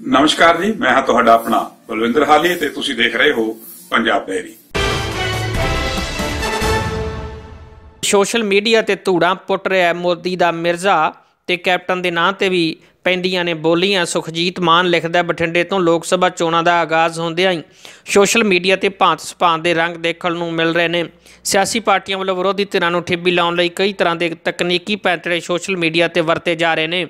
ਨਮਸਕਾਰ ਜੀ, ਮੈਂ ਹਾਂ ਤੁਹਾਡਾ ਆਪਣਾ ਬਲਵਿੰਦਰ ਹਾਲੀ ਤੇ ਤੁਸੀਂ ਦੇਖ ਰਹੇ ਹੋ ਪੰਜਾਬ ਡੈਰੀ ਸੋਸ਼ਲ ਮੀਡੀਆ ਤੇ ਧੂੜਾਂ ਪੁੱਟ ਰਿਹਾ ਮੋਦੀ ਦਾ ਮਿਰਜ਼ਾ ਤੇ ਕੈਪਟਨ ਦੇ ਨਾਂ ਤੇ ਵੀ ਪੈਂਦੀਆਂ ਨੇ ਬੋਲੀਆਂ, ਸੁਖਜੀਤ ਮਾਨ ਲਿਖਦਾ ਬਠਿੰਡੇ ਤੋਂ ਲੋਕ ਸਭਾ ਚੋਣਾਂ ਦਾ ਆਗਾਜ਼ ਹੁੰਦਿਆਂ ਹੀ ਸੋਸ਼ਲ ਮੀਡੀਆ ਤੇ ਭਾਂਤ ਸਭਾਂਤ ਦੇ ਰੰਗ ਦੇਖਣ ਨੂੰ ਮਿਲ ਰਹੇ ਨੇ। ਸਿਆਸੀ ਪਾਰਟੀਆਂ ਵੱਲੋਂ ਵਿਰੋਧੀ ਧਿਰਾਂ ਨੂੰ ਠਿੱਬੀ ਲਾਉਣ ਲਈ ਕਈ ਤਰ੍ਹਾਂ ਦੇ ਤਕਨੀਕੀ ਪੈਂਤੜੇ ਸੋਸ਼ਲ ਮੀਡੀਆ ਤੇ ਵਰਤੇ ਜਾ ਰਹੇ ਨੇ।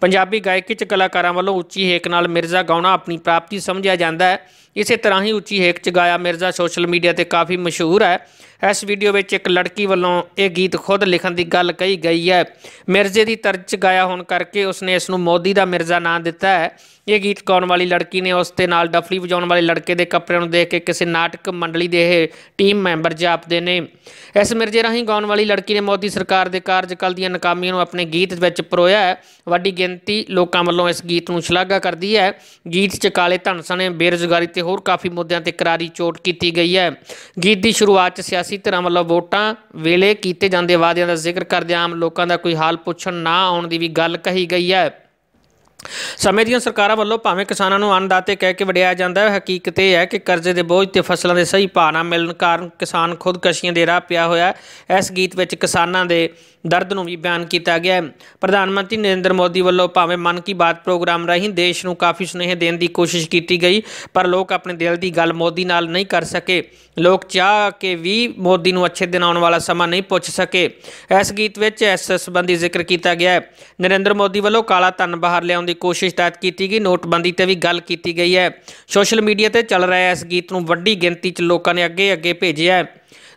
ਪੰਜਾਬੀ ਗਾਇਕੀ ਚ ਕਲਾਕਾਰਾਂ ਵੱਲੋਂ ਉੱਚੀ ਹੇਕ ਨਾਲ ਮਿਰਜ਼ਾ ਗਾਉਣਾ ਆਪਣੀ ਪ੍ਰਾਪਤੀ ਸਮਝਿਆ ਜਾਂਦਾ ਹੈ। ਇਸੇ ਤਰ੍ਹਾਂ ਹੀ ਉੱਚੀ ਹੇਕ ਚ ਗਾਇਆ ਮਿਰਜ਼ਾ ਸੋਸ਼ਲ ਮੀਡੀਆ ਤੇ ਕਾਫੀ ਮਸ਼ਹੂਰ ਹੈ। ਇਸ ਵੀਡੀਓ ਵਿੱਚ ਇੱਕ ਲੜਕੀ ਵੱਲੋਂ ਇਹ ਗੀਤ ਖੁਦ ਲਿਖਣ ਦੀ ਗੱਲ ਕਹੀ ਗਈ ਹੈ। ਮਿਰਜ਼ੇ ਦੀ ਤਰਜ਼ 'ਚ ਗਾਇਆ ਹੋਣ ਕਰਕੇ ਉਸਨੇ ਇਸ ਨੂੰ ਮੋਦੀ ਦਾ ਮਿਰਜ਼ਾ ਨਾਂ ਦਿੱਤਾ ਹੈ। ਇਹ ਗੀਤ ਗਾਉਣ ਵਾਲੀ ਲੜਕੀ ਨੇ ਉਸ ਦੇ ਨਾਲ ਡਫਲੀ ਵਜਾਉਣ ਵਾਲੇ ਲੜਕੇ ਦੇ ਕੱਪੜਿਆਂ ਨੂੰ ਦੇਖ ਕੇ ਕਿਸੇ ਨਾਟਕ ਮੰਡਲੀ ਦੇ ਇਹ ਟੀਮ ਮੈਂਬਰ ਜਾਪਦੇ ਨੇ। ਇਸ ਮਿਰਜ਼ੇ ਰਾਹੀਂ ਗਾਉਣ ਵਾਲੀ ਲੜਕੀ ਨੇ ਮੋਦੀ ਸਰਕਾਰ ਦੇ ਕਾਰਜਕਾਲ ਦੀਆਂ ਨਾਕਾਮੀਆਂ ਨੂੰ ਆਪਣੇ ਗੀਤ ਵਿੱਚ ਪਰੋਇਆ ਹੈ। ਵੱਡੀ ਗਿਣਤੀ ਲੋਕਾਂ ਵੱਲੋਂ ਇਸ ਗੀਤ ਨੂੰ ਸ਼ਲਾਘਾ ਕਰਦੀ ਹੈ। ਗੀਤ 'ਚ ਕਾਲੇ ਧਨ ਸਣੇ, ਬੇਰੁਜ਼ਗਾਰੀ ਤੇ ਹੋਰ ਕਾਫੀ ਮੁੱਦਿਆਂ ਤੇ ਕਰਾਰੀ ਚੋਟ ਕੀਤੀ ਗਈ ਹੈ। ਗੀਤ ਦੀ ਸ਼ੁਰੂਆਤ 'ਚ ਸਿਆਸੀ ਧਿਰਾਂ ਵੱਲੋਂ ਵੋਟਾਂ ਵੇਲੇ ਕੀਤੇ ਜਾਂਦੇ ਵਾਅਦਿਆਂ ਦਾ ਜ਼ਿਕਰ ਕਰਦੇ ਆਮ ਲੋਕਾਂ ਦਾ ਕੋਈ ਹਾਲ ਪੁੱਛਣ ਨਾ ਆਉਣ ਦੀ ਵੀ ਗੱਲ ਕਹੀ ਗਈ ਹੈ। ਸਮੇਂ ਦੀਆਂ ਸਰਕਾਰਾਂ ਵੱਲੋਂ ਭਾਵੇਂ ਕਿਸਾਨਾਂ ਨੂੰ ਅੰਨਦਾਤੇ ਕਹਿ ਕੇ ਵਡਿਆਇਆ ਜਾਂਦਾ ਹੈ, ਹਕੀਕਤ ਇਹ ਹੈ ਕਿ ਕਰਜ਼ੇ ਦੇ ਬੋਝ ਤੇ ਫਸਲਾਂ ਦੇ ਸਹੀ ਭਾਅ ਨਾ ਮਿਲਣ ਕਾਰਨ ਕਿਸਾਨ ਖੁਦਕਸ਼ੀਆਂ ਦੇ ਰਾਹ ਪਿਆ ਹੋਇਆ ਹੈ। ਇਸ ਗੀਤ ਵਿੱਚ ਕਿਸਾਨਾਂ ਦੇ ਦਰਦ ਨੂੰ ਵੀ ਬਿਆਨ ਕੀਤਾ ਗਿਆ ਹੈ। ਪ੍ਰਧਾਨ ਮੰਤਰੀ ਨਰਿੰਦਰ ਮੋਦੀ ਵੱਲੋਂ ਭਾਵੇਂ ਮਨ ਕੀ ਬਾਤ ਪ੍ਰੋਗਰਾਮ ਰਾਹੀਂ ਦੇਸ਼ ਨੂੰ ਕਾਫੀ ਸੁਨੇਹੇ ਦੇਣ ਦੀ ਕੋਸ਼ਿਸ਼ ਕੀਤੀ ਗਈ, ਪਰ ਲੋਕ ਆਪਣੇ ਦਿਲ ਦੀ ਗੱਲ ਮੋਦੀ ਨਾਲ ਨਹੀਂ ਕਰ ਸਕੇ। ਲੋਕ ਚਾਹ ਕੇ ਵੀ ਮੋਦੀ ਨੂੰ ਅੱਛੇ ਦਿਨ ਆਉਣ ਵਾਲਾ ਸਮਾਂ ਨਹੀਂ ਪੁੱਛ ਸਕੇ। ਇਸ ਗੀਤ ਵਿੱਚ ਇਸ ਸੰਬੰਧੀ ਜ਼ਿਕਰ ਕੀਤਾ ਗਿਆ ਹੈ। ਨਰਿੰਦਰ ਮੋਦੀ ਵੱਲੋਂ ਕਾਲਾ ਧਨ ਬਾਹਰ ਲਿਆਉਣ ਦੀ ਕੋਸ਼ਿਸ਼ ਤਹਿਤ ਕੀਤੀ ਗਈ, ਨੋਟਬੰਦੀ ਤੇ ਵੀ ਗੱਲ ਕੀਤੀ ਗਈ ਹੈ। ਸੋਸ਼ਲ ਮੀਡੀਆ ਤੇ ਚੱਲ ਰਿਹਾ ਇਸ ਗੀਤ ਨੂੰ ਵੱਡੀ ਗਿਣਤੀ 'ਚ ਲੋਕਾਂ ਨੇ ਅੱਗੇ ਅੱਗੇ ਭੇਜਿਆ ਹੈ।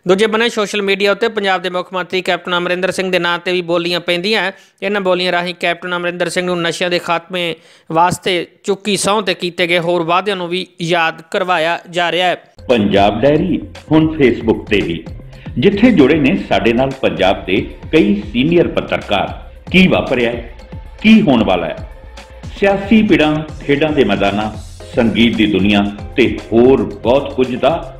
ਦੂਜੇ ਬੰਨੇ ਸੋਸ਼ਲ ਮੀਡੀਆ ਉੱਤੇ ਪੰਜਾਬ ਦੇ ਮੁੱਖ ਮੰਤਰੀ ਕੈਪਟਨ ਅਮਰਿੰਦਰ ਸਿੰਘ ਦੇ ਨਾਂ ਤੇ ਵੀ ਬੋਲੀਆਂ ਪੈਂਦੀਆਂ ਇਹਨਾਂ ਬੋਲੀਆਂ ਰਾਹੀਂ ਕੈਪਟਨ ਅਮਰਿੰਦਰ ਸਿੰਘ ਨੂੰ ਨਸ਼ਿਆਂ ਦੇ ਖਾਤਮੇ ਵਾਸਤੇ ਚੁੱਕੀ ਸਹੁੰ ਤੇ ਕੀਤੇ ਗਏ ਹੋਰ ਵਾਅਦਿਆਂ ਨੂੰ ਵੀ ਯਾਦ ਕਰਵਾਇਆ ਜਾ ਰਿਹਾ ਹੈ। ਪੰਜਾਬ ਡੈਰੀ ਹੁਣ ਫੇਸਬੁੱਕ ਤੇ ਵੀ। ਜਿੱਥੇ ਜੁੜੇ ਨੇ ਸਾਡੇ ਨਾਲ ਪੰਜਾਬ ਦੇ ਕਈ ਸੀਨੀਅਰ ਪੱਤਰਕਾਰ। ਕੀ ਵਾਪਰਿਆ ਕੀ ਹੋਣ ਵਾਲਾ ਹੈ? ਸਿਆਸੀ ਪਿੜਾਂ ਖੇਡਾਂ ਦੇ ਮੈਦਾਨਾਂ, ਸੰਗੀਤ ਦੀ ਦੁਨੀਆ ਤੇ ਹੋਰ ਬਹੁਤ ਕੁਝ ਦਾ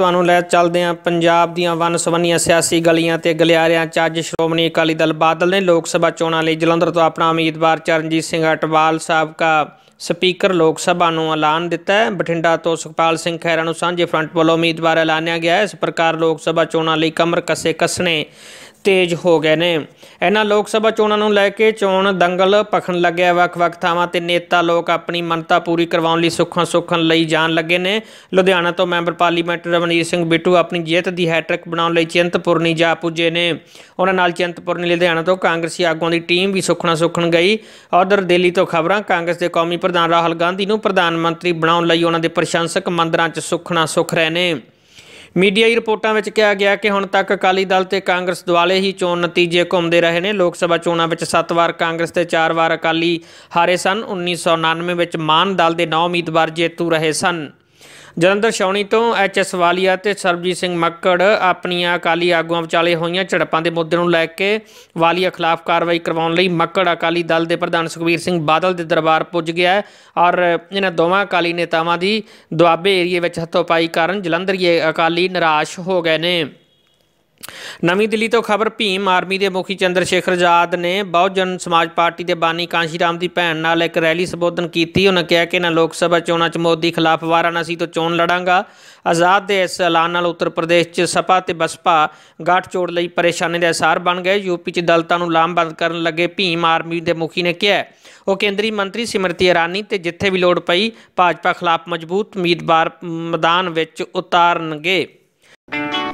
ਤੁਹਾਨੂੰ ਲੈ ਚੱਲਦੇ ਹਾਂ ਪੰਜਾਬ ਦੀਆਂ ਵਨ ਸਵੰਨੀਆਂ ਸਿਆਸੀ ਗਲੀਆਂ ਤੇ ਗਲਿਆਰਿਆਂ 'ਚ ਅੱਜ ਸ਼੍ਰੋਮਣੀ ਅਕਾਲੀ ਦਲ ਬਾਦਲ ਨੇ ਲੋਕ ਸਭਾ ਚੋਣਾਂ ਲਈ ਜਲੰਧਰ ਤੋਂ ਆਪਣਾ ਉਮੀਦਵਾਰ ਚਰਨਜੀਤ ਸਿੰਘ ਅਟਵਾਲ ਸਾਬਕਾ ਸਪੀਕਰ ਲੋਕ ਸਭਾ ਨੂੰ ਐਲਾਨ ਦਿੱਤਾ ਹੈ। ਬਠਿੰਡਾ ਤੋਂ ਸੁਖਪਾਲ ਸਿੰਘ ਖਹਿਰਾ ਨੂੰ ਸਾਂਝੇ ਫਰੰਟ ਵੱਲੋਂ ਉਮੀਦਵਾਰ ਐਲਾਨਿਆ ਗਿਆ ਹੈ। ਇਸ ਪ੍ਰਕਾਰ ਲੋਕ ਸਭਾ ਚੋਣਾਂ ਲਈ ਕਮਰ ਕੱਸੇ ਕੱਸਣੇ ਤੇਜ਼ ਹੋ ਗਏ ਨੇ। ਇਹਨਾਂ ਲੋਕ ਸਭਾ ਚੋਣਾਂ ਨੂੰ ਲੈ ਕੇ ਚੋਣ ਦੰਗਲ ਪਖਣ ਲੱਗਿਆ ਵੱਖ-ਵੱਖ ਥਾਵਾਂ ਤੇ ਨੇਤਾ ਲੋਕ ਆਪਣੀ ਮੰਨਤਾ ਪੂਰੀ ਕਰਵਾਉਣ ਲਈ ਸੁੱਖਾਂ ਸੁੱਖਣ ਲਈ ਜਾਣ ਲੱਗੇ ਨੇ। ਲੁਧਿਆਣਾ ਤੋਂ ਮੈਂਬਰ ਪਾਰਲੀਮੈਂਟ ਰਵਨੀਤ ਸਿੰਘ ਬਿੱਟੂ ਆਪਣੀ ਜਿੱਤ ਦੀ ਹੈਟ੍ਰਿਕ ਬਣਾਉਣ ਲਈ ਚਿੰਤਪੁਰਨੀ ਜਾ ਪੁੱਜੇ ਨੇ। ਉਹਨਾਂ ਨਾਲ ਚਿੰਤਪੁਰਨੀ, ਲੁਧਿਆਣਾ ਤੋਂ ਕਾਂਗਰਸੀ ਆਗੂਆਂ ਦੀ ਟੀਮ ਵੀ ਸੁੱਖਣਾ ਸੁੱਖਣ ਗਈ। ਉਧਰ ਦਿੱਲੀ ਤੋਂ ਖਬਰਾਂ, ਕਾਂਗਰਸ ਦੇ ਕੌਮੀ ਪ੍ਰਧਾਨ ਰਾਹੁਲ ਗਾਂਧੀ ਨੂੰ ਪ੍ਰਧਾਨ ਮੰਤਰੀ ਬਣਾਉਣ ਲਈ ਉਹਨਾਂ ਦੇ ਪ੍ਰਸ਼ੰਸਕ ਮੰਦਰਾਂ 'ਚ ਸੁੱਖਣਾ ਸੁੱਖ ਰਹੇ ਨੇ। ਮੀਡੀਆਈ ਰਿਪੋਰਟਾਂ ਵਿੱਚ ਕਿਹਾ ਗਿਆ ਕਿ ਹੁਣ ਤੱਕ ਅਕਾਲੀ ਦਲ ਤੇ ਕਾਂਗਰਸ ਦੁਆਲੇ ਹੀ ਚੋਣ ਨਤੀਜੇ ਘੁੰਮਦੇ ਰਹੇ ਨੇ। ਲੋਕ ਸਭਾ ਚੋਣਾਂ ਵਿੱਚ 7 ਵਾਰ ਕਾਂਗਰਸ ਤੇ 4 ਵਾਰ ਅਕਾਲੀ ਹਾਰੇ ਸਨ। 1999 ਵਿੱਚ ਮਾਨ ਦਲ ਦੇ 9 ਉਮੀਦਵਾਰ ਜੇਤੂ ਰਹੇ ਸਨ। ਜਲੰਧਰ ਛਾਉਣੀ ਤੋਂ ਐਚ ਐਸ ਵਾਲੀਆ ਤੇ ਸਰਬਜੀਤ ਸਿੰਘ ਮੱਕੜ ਆਪਣੀਆਂ ਅਕਾਲੀ ਆਗੂਆਂ ਵਿਚਾਲੇ ਹੋਈਆਂ ਝੜਪਾਂ ਦੇ ਮੁੱਦੇ ਨੂੰ ਲੈ ਕੇ ਵਾਲੀਆ ਖਿਲਾਫ ਕਾਰਵਾਈ ਕਰਵਾਉਣ ਲਈ ਮੱਕੜ ਅਕਾਲੀ ਦਲ ਦੇ ਪ੍ਰਧਾਨ ਸੁਖਬੀਰ ਸਿੰਘ ਬਾਦਲ ਦੇ ਦਰਬਾਰ ਪੁੱਜ ਗਿਆ ਹੈ ਔਰ ਇਹਨਾਂ ਦੋਵਾਂ ਅਕਾਲੀ ਨੇਤਾਵਾਂ ਦੀ ਦੁਆਬੇ ਏਰੀਏ ਵਿੱਚ ਹੱਥੋਂ-ਪਾਈ ਕਾਰਨ ਜਲੰਧਰੀਏ ਅਕਾਲੀ ਨਿਰਾਸ਼ ਹੋ ਗਏ ਨੇ। ਨਵੀਂ ਦਿੱਲੀ ਤੋਂ ਖਬਰ, ਭੀਮ ਆਰਮੀ ਦੇ ਮੁਖੀ ਚੰਦਰ ਸ਼ੇਖਰ ਆਜ਼ਾਦ ਨੇ ਬਹੁਜਨ ਸਮਾਜ ਪਾਰਟੀ ਦੇ ਬਾਨੀ ਕਾਂਸ਼ੀ ਰਾਮ ਦੀ ਭੈਣ ਨਾਲ ਇੱਕ ਰੈਲੀ ਸੰਬੋਧਨ ਕੀਤੀ। ਉਹਨਾਂ ਕਿਹਾ ਕਿ ਇਹਨਾਂ ਲੋਕ ਸਭਾ ਚੋਣਾਂ 'ਚ ਮੋਦੀ ਖਿਲਾਫ ਵਾਰਾਣਸੀ ਤੋਂ ਚੋਣ ਲੜਾਂਗਾ। ਆਜ਼ਾਦ ਦੇ ਇਸ ਐਲਾਨ ਨਾਲ ਉੱਤਰ ਪ੍ਰਦੇਸ਼ 'ਚ ਸਪਾ ਤੇ ਬਸਪਾ ਗੱਠਜੋੜ ਲਈ ਪਰੇਸ਼ਾਨੀ ਦੇ ਅਸਾਰ ਬਣ ਗਏ। ਯੂਪੀ 'ਚ ਦਲਤਾਂ ਨੂੰ ਲਾਮਬੰਦ ਕਰਨ ਲੱਗੇ ਭੀਮ ਆਰਮੀ ਦੇ ਮੁਖੀ ਨੇ ਕਿਹਾ। ਉਹ ਕੇਂਦਰੀ ਮੰਤਰੀ ਸਿਮਰਤੀ ਇਰਾਨੀ ਤੇ ਜਿੱਥੇ ਵੀ ਲੋੜ ਪਈ ਭਾਜਪਾ ਖਿਲਾਫ ਮਜ਼ਬੂਤ ਉਮੀਦਵਾਰ ਮੈਦਾਨ ਵਿੱਚ ਉਤਾਰਨਗੇ।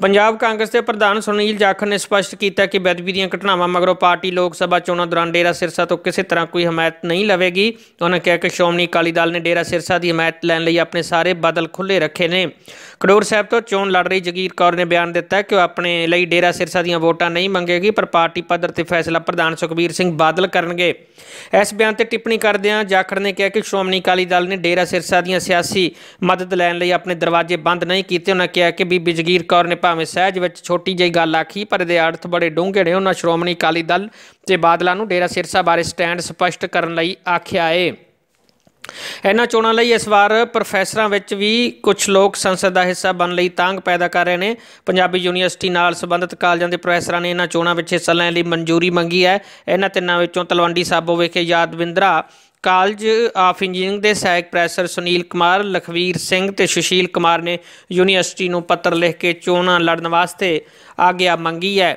ਪੰਜਾਬ ਕਾਂਗਰਸ ਦੇ ਪ੍ਰਧਾਨ ਸੁਨੀਲ ਜਾਖੜ ਨੇ ਸਪਸ਼ਟ ਕੀਤਾ ਕਿ ਬੇਅਦਬੀ ਦੀਆਂ ਘਟਨਾਵਾਂ ਮਗਰੋਂ ਪਾਰਟੀ ਲੋਕ ਸਭਾ ਚੋਣਾਂ ਦੌਰਾਨ ਡੇਰਾ ਸਿਰਸਾ ਤੋਂ ਕਿਸੇ ਤਰ੍ਹਾਂ ਕੋਈ ਹਮਾਇਤ ਨਹੀਂ ਲਵੇਗੀ। ਉਹਨਾਂ ਕਿਹਾ ਕਿ ਸ਼੍ਰੋਮਣੀ ਅਕਾਲੀ ਦਲ ਨੇ ਡੇਰਾ ਸਿਰਸਾ ਦੀ ਹਮਾਇਤ ਲੈਣ ਲਈ ਆਪਣੇ ਸਾਰੇ ਬਦਲ ਖੁੱਲੇ ਰੱਖੇ ਨੇ। ਖਡੂਰ ਸਾਹਿਬ ਤੋਂ ਚੋਣ ਲੜ ਰਹੀ ਜਗੀਰ ਕੌਰ ਨੇ ਬਿਆਨ ਦਿੱਤਾ ਕਿ ਉਹ ਆਪਣੇ ਲਈ ਡੇਰਾ ਸਿਰਸਾ ਦੀਆਂ ਵੋਟਾਂ ਨਹੀਂ ਮੰਗੇਗੀ, ਪਰ ਪਾਰਟੀ ਪੱਧਰ ਤੇ ਫੈਸਲਾ ਪ੍ਰਧਾਨ ਸੁਖਬੀਰ ਸਿੰਘ ਬਾਦਲ ਕਰਨਗੇ। ਇਸ ਬਿਆਨ ਤੇ ਟਿੱਪਣੀ ਕਰਦਿਆਂ ਜਾਖੜ ਨੇ ਕਿਹਾ ਕਿ ਸ਼੍ਰੋਮਣੀ ਅਕਾਲੀ ਦਲ ਨੇ ਡੇਰਾ ਸਿਰਸਾ ਦੀਆਂ ਸਿਆਸੀ ਮਦਦ ਲੈਣ ਲਈ ਆਪਣੇ ਦਰਵਾਜ਼ੇ ਬੰਦ ਨਹੀਂ ਕੀਤੇ। ਉਹਨਾਂ ਕਿਹਾ ਕਿ ਬੀਬੀ ਜਗੀਰ ਕੌਰ ਨੇ ਭਾਵੇਂ ਸਹਿਜ ਵਿੱਚ ਛੋਟੀ ਜਿਹੀ ਗੱਲ ਆਖੀ, ਪਰ ਇਹਦੇ ਅਰਥ ਬੜੇ ਡੂੰਘੇ ਨੇ। ਉਹਨਾਂ ਸ਼੍ਰੋਮਣੀ ਅਕਾਲੀ ਦਲ ਤੇ ਬਾਦਲਾਂ ਨੂੰ ਡੇਰਾ ਸਿਰਸਾ ਬਾਰੇ ਸਟੈਂਡ ਸਪਸ਼ਟ ਕਰਨ ਲਈ ਆਖਿਆ ਏ। ਇਹਨਾਂ ਚੋਣਾਂ ਲਈ ਇਸ ਵਾਰ ਪ੍ਰੋਫੈਸਰਾਂ ਵਿੱਚ ਵੀ ਕੁਝ ਲੋਕ ਸੰਸਦ ਦਾ ਹਿੱਸਾ ਬਣ ਲਈ ਤਾਂਗ ਪੈਦਾ ਕਰ ਰਹੇ ਨੇ। ਪੰਜਾਬੀ ਯੂਨੀਵਰਸਿਟੀ ਨਾਲ ਸੰਬੰਧਿਤ ਕਾਲਜਾਂ ਦੇ ਪ੍ਰੋਫੈਸਰਾਂ ਨੇ ਇਹਨਾਂ ਚੋਣਾਂ ਵਿੱਚ ਹਿੱਸਾ ਲੈਣ ਲਈ ਮਨਜ਼ੂਰੀ ਮੰਗੀ ਹੈ। ਇਹਨਾਂ ਤਿੰਨਾਂ ਵਿੱਚੋਂ ਤਲਵੰਡੀ ਸਾਬੋ ਵਿਖੇ ਯਾਦਵਿੰਦਰਾ ਕਾਲਜ ਆਫ ਇੰਜੀਨੀਅਰਿੰਗ ਦੇ ਸਹਾਇਕ ਪ੍ਰੋਫੈਸਰ ਸੁਨੀਲ ਕੁਮਾਰ, ਲਖਵੀਰ ਸਿੰਘ ਤੇ ਸੁਸ਼ੀਲ ਕੁਮਾਰ ਨੇ ਯੂਨੀਵਰਸਿਟੀ ਨੂੰ ਪੱਤਰ ਲਿਖ ਕੇ ਚੋਣਾਂ ਲੜਨ ਵਾਸਤੇ ਆਗਿਆ ਮੰਗੀ ਹੈ।